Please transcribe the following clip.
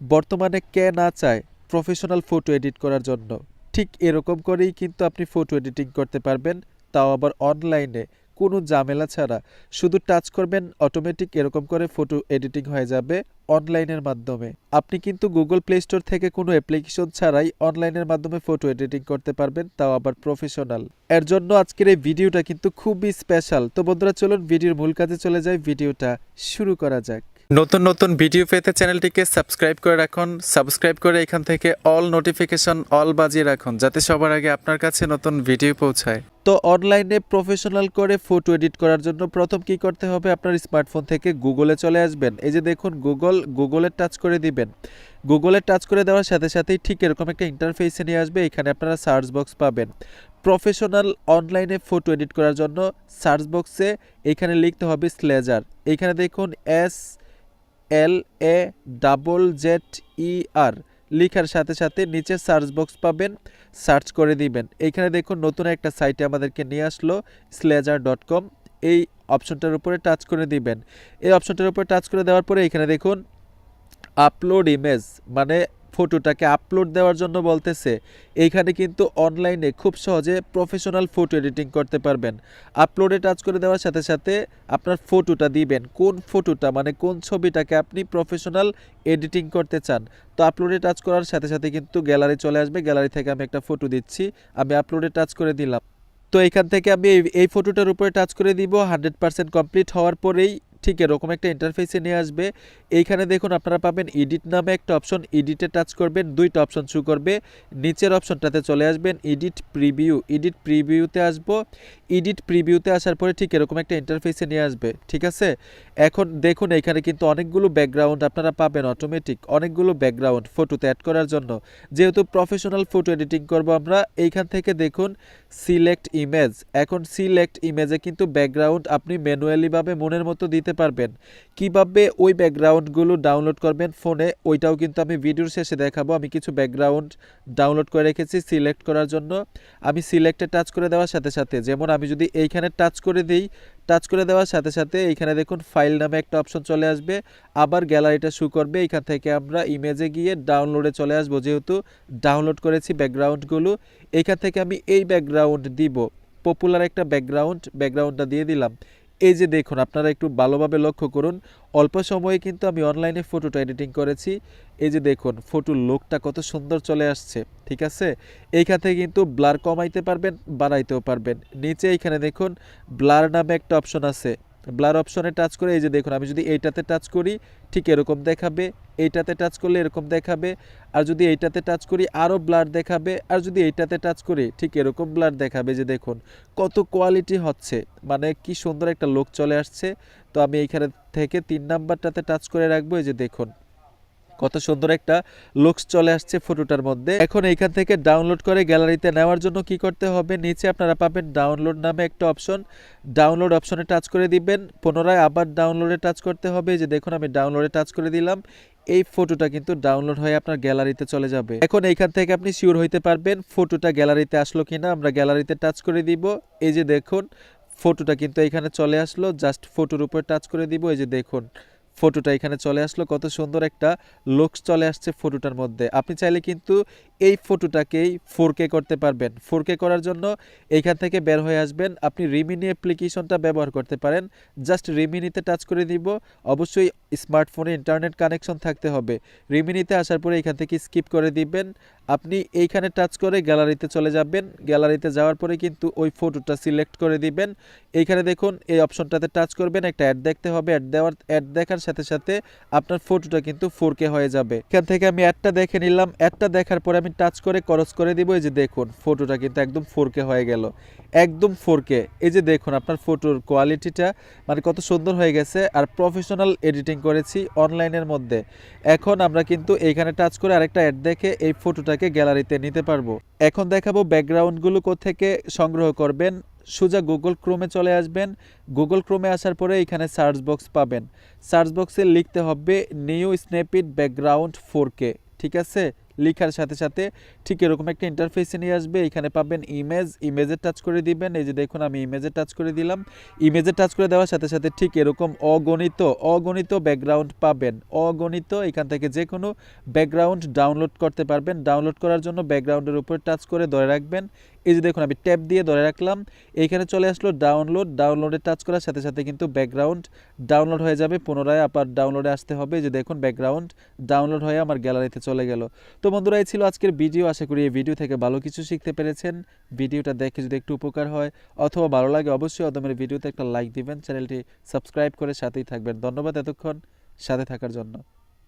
বর্তমানে কে না চায় প্রফেশনাল ফটো এডিট করার জন্য। ঠিক এরকম করেই কিন্তু আপনি ফটো এডিটিং করতে পারবেন, তাও আবার অনলাইনে কোনো ঝামেলা ছাড়া। শুধু টাচ করবেন অটোমেটিক এরকম করে ফটো এডিটিং হয়ে যাবে অনলাইনের মাধ্যমে। আপনি কিন্তু গুগল প্লে স্টোর থেকে কোনো অ্যাপ্লিকেশন ছাড়াই অনলাইনের মাধ্যমে ফটো এডিটিং করতে পারবেন, তাও আবার প্রফেশনাল এর জন্য আজকের এই ভিডিওটা কিন্তু খুবই স্পেশাল তো বন্ধুরা, চলুন ভিডিওর মূল কাজে চলে যাই। ভিডিওটা শুরু করা যাক। নতুন নতুন ভিডিও পেতে চ্যানেলটিকে সাবস্ক্রাইব করে রাখুন, সাবস্ক্রাইব করে এখান থেকে অল নোটিফিকেশন অল বাজিয়ে রাখুন, যাতে সবার আগে আপনার কাছে নতুন ভিডিও পৌঁছায়। তো অনলাইনে প্রফেশনাল করে ফটো এডিট করার জন্য প্রথম কি করতে হবে? আপনার স্মার্টফোন থেকে গুগলে চলে আসবেন। এই যে দেখুন, গুগল গুগলে টাচ করে দিবেন। গুগলে টাচ করে দেওয়ার সাথে সাথেই ঠিক এরকম একটা ইন্টারফেসে নিয়ে আসবে, এখানে আপনারা সার্চ বক্স পাবেন। প্রফেশনাল অনলাইনে ফটো এডিট করার জন্য সার্চ বক্সে এখানে লিখতে হবে স্লেজার। এখানে দেখুন, S L A double Z E R লিখার সাথে সাথে নিচে সার্চ বক্স পাবেন। সার্চ করে দিবেন। এইখানে দেখুন নতুন একটা সাইটে আমাদেরকে নিয়ে আসলো স্লেজার ডট কম এই অপশনটার উপরে টাচ করে দিবেন। এই অপশনটার উপরে টাচ করে দেওয়ার পরে এখানে দেখুন আপলোড ইমেজ মানে ফটোটাকে আপলোড দেওয়ার জন্য বলতেছে, এইখানে কিন্তু অনলাইনে খুব সহজে প্রফেশনাল ফটো এডিটিং করতে পারবেন। আপলোডে টাচ করে দেওয়ার সাথে সাথে আপনার ফটোটা দিবেন। কোন ফটোটা মানে কোন ছবিটাকে আপনি প্রফেশনাল এডিটিং করতে চান? তো আপলোডে টাচ করার সাথে সাথে কিন্তু গ্যালারি চলে আসবে। গ্যালারি থেকে আমি একটা ফটো দিচ্ছি, আমি আপলোডে টাচ করে দিলাম। তো এখান থেকে আমি এই- ফটোটার উপরে টাচ করে দিব। হান্ড্রেড পার্সেন্ট কমপ্লিট হওয়ার পরেই ঠিক এরকম একটা ইন্টারফেসে নিয়ে আসবে। এইখানে দেখুন আপনারা পাবেন এডিট নামে একটা অপশন এডিটে টাচ করবেন, দুইটা অপশন শু করবে। নিচের অপশনটাতে চলে আসবেন এডিট প্রিভিউ এডিট প্রিভিউতে আসব। এডিট প্রিভিউতে আসার পরে ঠিক এরকম একটা ইন্টারফেসে নিয়ে আসবে, ঠিক আছে? এখন দেখুন, এখানে কিন্তু অনেকগুলো ব্যাকগ্রাউন্ড আপনারা পাবেন অটোমেটিক অনেকগুলো ব্যাকগ্রাউন্ড ফটোতে অ্যাড করার জন্য। যেহেতু প্রফেশনাল ফটো এডিটিং করব আমরা, এইখান থেকে দেখুন সিলেক্ট ইমেজ এখন সিলেক্ট ইমেজে কিন্তু ব্যাকগ্রাউন্ড আপনি ম্যানুয়ালিভাবে মনের মতো দিতে পারবেন। কীভাবে ওই ব্যাকগ্রাউন্ডগুলো ডাউনলোড করবেন ফোনে ওইটাও কিন্তু আমি ভিডিওর শেষে দেখাবো। আমি কিছু ব্যাকগ্রাউন্ড ডাউনলোড করে রেখেছি সিলেক্ট করার জন্য। আমি সিলেক্টে টাচ করে দেওয়ার সাথে সাথে, যেমন আমি যদি এইখানে টাচ করে দিই টাচ করে দেওয়ার সাথে সাথে এইখানে দেখুন ফাইল নামে একটা অপশন চলে আসবে। আবার গ্যালারিটা শু করবে। এখান থেকে আমরা ইমেজে গিয়ে ডাউনলোডে চলে আসব। যেহেতু ডাউনলোড করেছি ব্যাকগ্রাউন্ডগুলো এইখান থেকে আমি এই ব্যাকগ্রাউন্ড দিব। পপুলার একটা ব্যাকগ্রাউন্ড ব্যাকগ্রাউন্ডটা দিয়ে দিলাম। এই যে দেখুন, আপনারা একটু ভালোভাবে লক্ষ্য করুন। অল্প সময়ে কিন্তু আমি অনলাইনে ফটোটা এডিটিং করেছি। এই যে দেখুন ফটোর লুকটা কত সুন্দর চলে আসছে, ঠিক আছে? এইখান থেকে কিন্তু ব্লার কমাইতে পারবেন বাড়াইতেও পারবেন। নিচে এইখানে দেখুন ব্লার নামে একটা অপশন আছে। ব্লার অপশনে টাচ করে, এই যে দেখুন, আমি যদি এইটাতে টাচ করি, ঠিক এরকম দেখাবে, এইটাতে টাচ করলে এরকম দেখাবে, আর যদি এইটাতে টাচ করি আরও ব্লার দেখাবে, আর যদি এইটাতে টাচ করি, ঠিক এরকম ব্লার দেখাবে, যে দেখুন, কত কোয়ালিটি হচ্ছে মানে কি সুন্দর একটা লোক চলে আসছে। তো আমি এইখানে থেকে তিন নাম্বারটাতে টাচ করে রাখব, এই যে দেখুন। কত সুন্দর একটা লুকস চলে আসছে ফটোটার মধ্যে। এখন এইখান থেকে ডাউনলোড করে গ্যালারিতে নেওয়ার জন্য কি করতে হবে? নিচে আপনারা পাবেন ডাউনলোড নামে একটা অপশন ডাউনলোড অপশনে টাচ করে দিবেন। পুনরায় আবার ডাউনলোডে টাচ করতে হবে। যে দেখুন, আমি ডাউনলোডে টাচ করে দিলাম। এই ফটোটা কিন্তু ডাউনলোড হয়ে আপনার গ্যালারিতে চলে যাবে। এখন এইখান থেকে আপনি শিওর হইতে পারবেন ফটোটা গ্যালারিতে আসলো কিনা। আমরা গ্যালারিতে টাচ করে দিব। এই যে দেখুন ফটোটা কিন্তু এখানে চলে আসলো। জাস্ট ফটোর উপর টাচ করে দিব। এই যে দেখুন ফটোটা এখানে চলে আসলো। কত সুন্দর একটা লুকস চলে আসছে ফটোটার মধ্যে। আপনি চাইলে কিন্তু এই ফটোটাকেই ফোর করতে পারবেন। ফোর করার জন্য এইখান থেকে বের হয়ে আসবেন। আপনি রিমিনি অ্যাপ্লিকেশনটা ব্যবহার করতে পারেন। জাস্ট রিমিনিতে টাচ করে দিব। অবশ্যই স্মার্টফোনে ইন্টারনেট কানেকশন থাকতে হবে। রিমিনিতে আসার পরে এখান থেকে স্কিপ করে দিবেন। আপনি এইখানে টাচ করে গ্যালারিতে চলে যাবেন। গ্যালারিতে যাওয়ার পরে কিন্তু ওই ফটোটা সিলেক্ট করে দিবেন। এইখানে দেখুন, এই অপশনটাতে টাচ করবেন, একটা অ্যাড দেখতে হবে। অ্যাড দেওয়ার অ্যাড দেখার সাথে সাথে আপনার ফটোটা কিন্তু ফোর কে হয়ে যাবে। এখান থেকে আমি অ্যাডটা দেখে নিলাম। অ্যাডটা দেখার পরে আমি টাচ করে করস করে দিব। এই যে দেখুন ফটোটা কিন্তু একদম ফোর কে হয়ে গেল। একদম ফোর কে এই যে দেখুন, আপনার ফটোর কোয়ালিটিটা মানে কত সুন্দর হয়ে গেছে। আর প্রফেশনাল এডিটিং করেছি অনলাইনের মধ্যে। এখন আমরা কিন্তু এইখানে টাচ করে আরেকটা অ্যাড দেখে এই ফটোটাকে গ্যালারিতে নিতে পারব। এখন দেখাবো ব্যাকগ্রাউন্ডগুলো কোথেকে সংগ্রহ করবেন। সোজা গুগল ক্রোমে চলে আসবেন। গুগল ক্রোমে আসার পরে এখানে সার্চ বক্স পাবেন। সার্চ বক্সে লিখতে হবে নিউ স্ন্যাপিড ব্যাকগ্রাউন্ড ফোর ঠিক আছে? লেখার সাথে সাথে ঠিক এরকম একটা ইন্টারফেসে নিয়ে আসবে। এখানে পাবেন ইমেজ ইমেজে টাচ করে দিবেন। এই যে দেখুন, আমি ইমেজে টাচ করে দিলাম। ইমেজে টাচ করে দেওয়ার সাথে সাথে ঠিক এরকম অগণিত অগণিত ব্যাকগ্রাউন্ড পাবেন। অগণিত, এখান থেকে যে কোনো ব্যাকগ্রাউন্ড ডাউনলোড করতে পারবেন। ডাউনলোড করার জন্য ব্যাকগ্রাউন্ডের উপর টাচ করে ধরে রাখবেন। এই যে দেখুন, আমি ট্যাপ দিয়ে ধরে রাখলাম। এইখানে চলে আসলো ডাউনলোড ডাউনলোডে টাচ করার সাথে সাথে কিন্তু ব্যাকগ্রাউন্ড ডাউনলোড হয়ে যাবে। পুনরায় আবার ডাউনলোডে আসতে হবে। যে দেখুন ব্যাকগ্রাউন্ড ডাউনলোড হয়ে আমার গ্যালারিতে চলে গেল। তো বন্ধুরা, এই ছিল আজকের ভিডিও আশা করি এই ভিডিও থেকে ভালো কিছু শিখতে পেরেছেন। ভিডিওটা দেখে যদি একটু উপকার হয় অথবা ভালো লাগে, অবশ্যই অদমের ভিডিওতে একটা লাইক দিবেন। চ্যানেলটি সাবস্ক্রাইব করে সাথেই থাকবেন। ধন্যবাদ এতক্ষণ সাথে থাকার জন্য।